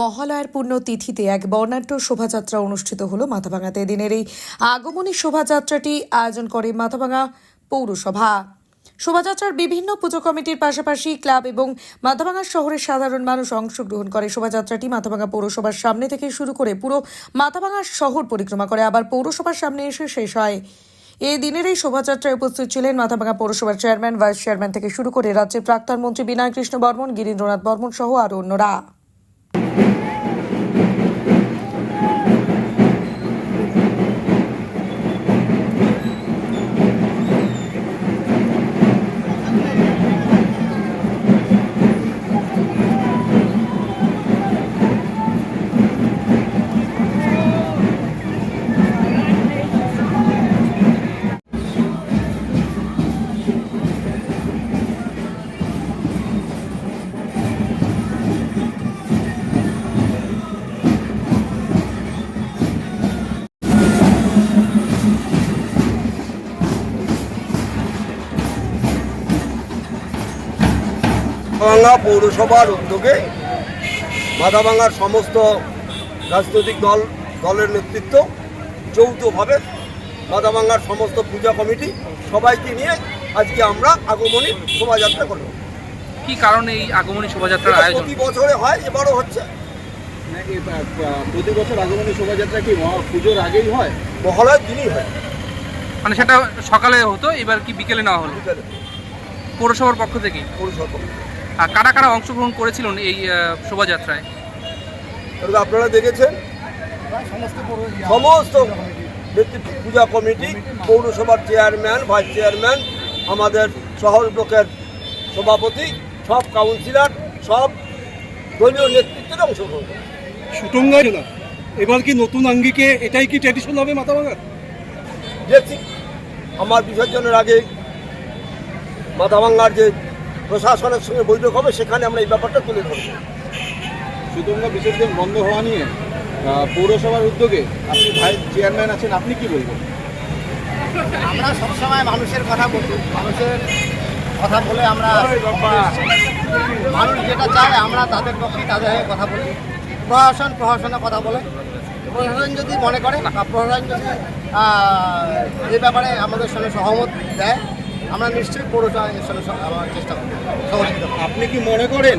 মহালয়ার পূর্ণ তিথিতে এক বর্ণাঢ্য শোভাযাত্রা অনুষ্ঠিত হলো মাথাভাঙাতে। দিনের এই আগমনী শোভাযাত্রাটি আয়োজন করে মাথাভাঙা পৌরসভা। শোভাযাত্রার বিভিন্ন পুজো কমিটির পাশাপাশি ক্লাব এবং মাথাভাঙা শহরের সাধারণ মানুষ অংশগ্রহণ করে। শোভাযাত্রাটি মাথাভাঙা পৌরসভার সামনে থেকে শুরু করে পুরো মাথাভাঙা শহর পরিক্রমা করে। আবার পৌরসভার সামনে এসে শেষ হয়। এই দিনের এই শোভাযাত্রায় উপস্থিত ছিলেন মাথাভাঙা পৌরসভার চেয়ারম্যান, ভাইস চেয়ারম্যান থেকে শুরু করে রাজ্যের প্রাক্তন মন্ত্রী বিনয় কৃষ্ণ বর্মন, গিরীন্দ্রনাথ বর্মন সহ আরও অন্যরা। মাথাভাঙা পৌরসভার উদ্যোগে মাথাভাঙার সমস্ত রাজনৈতিক দল দলের নেতৃত্ব যৌথভাবে মাথাভাঙার সমস্ত পূজা কমিটি সবাইকে নিয়ে আজকে আমরা আগমনী শোভাযাত্রা করব। কি কারণে এই আগমনী শোভাযাত্রার আয়োজন? প্রতি বছরে হয় এবারও হচ্ছে। বা- প্রতি বছর আগমনী শোভাযাত্রা কি মহা পুজোর আগেই হয়? মহালয়ার দিনই হয়। মানে সেটা সকালে হতো এবার কি বিকেলে নেওয়া হলো? পৌরসভার পক্ষ থেকে পৌরসভা কমিটি। আর কারা কারা অংশগ্রহণ করেছিলেন এই শোভাযাত্রায়? আপনারা দেখেছেন? সমস্ত পূজা কমিটি পৌরসভার চেয়ারম্যান ভাইস চেয়ারম্যান আমাদের শহর ব্লকের সভাপতি সব কাউন্সিলর সব দলীয় নেতৃত্বের অংশগ্রহণ। সুটঙ্গা জেলা এবার কি নতুন আঙ্গিকে এটাই কি ট্র্যাডিশন হবে মাথা ভাঙার দেখছি। আমার বিসর্জনের আগে মাথাভাঙ্গার যে প্রশাসনের সঙ্গে বৈঠক হবে সেখানে আমরা এই ব্যাপারটা তুলে ধরবো। সুতঙ্গ বিসর্জন বন্ধ হওয়া নিয়ে পৌরসভার উদ্যোগে আপনি ভাই চেয়ারম্যান আছেন আপনি কি বলবেন? আমরা সবসময় মানুষের কথা বলি মানুষের কথা বলে আমরা মানুষ যেটা চায় আমরা তাদের পক্ষে তাদের হয়ে কথা বলি। প্রশাসন প্রশাসনের কথা বলে। প্রশাসন যদি মনে করে বা প্রশাসন যদি এ ব্যাপারে আমাদের সঙ্গে সহমত দেয় আমরা নিশ্চয়ই সঙ্গে আমার চেষ্টা করব। আপনি কি মনে করেন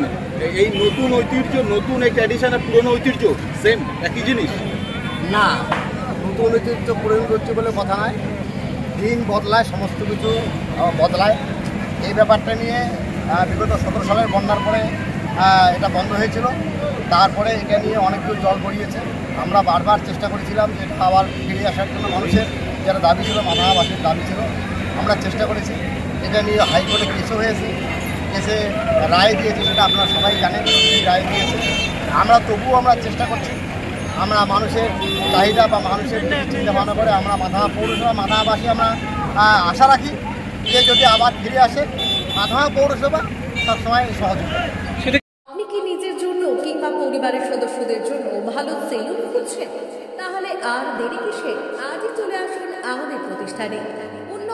এই নতুন ঐতিহ্য নতুন এই ট্র্যাডিশন আর পুরনো ঐতিহ্য সেম একই জিনিস? না নতুন ঐতিহ্য পূরণ করছে বলে কথা নয়। দিন বদলায় সমস্ত কিছু বদলায়। এই ব্যাপারটা নিয়ে বিগত সতেরো সালের বন্যার পরে এটা বন্ধ হয়েছিল। তারপরে এটা নিয়ে অনেক দূর জল গড়িয়েছে। আমরা বারবার চেষ্টা করেছিলাম যে এটা আবার ফিরে আসার জন্য মানুষের যারা দাবি ছিল মাথাবাসীর দাবি ছিল আমরা চেষ্টা করেছি। এটা নিয়ে হাইকোর্টে কেসও হয়েছে। কেসে রায় দিয়েছে সেটা আপনারা সবাই জানেন রায় দিয়েছে। আমরা তবুও আমরা চেষ্টা করছি। আমরা মানুষের চাহিদা বা মানুষের চিন্তা ভাবনা করে আমরা মাথা পৌরসভা, মাথাবাসী আমরা আশা রাখি যে যদি আবার ফিরে আসে, মাথা পৌরসভা সবসময় সহযোগিতা। আপনি কি নিজের জন্য কিংবা পরিবারের সদস্যদের জন্য ভালো সেলুন খুঁজছেন? তাহলে আর দেরি কিসে? আজই চলে আসুন আমাদের প্রতিষ্ঠানে।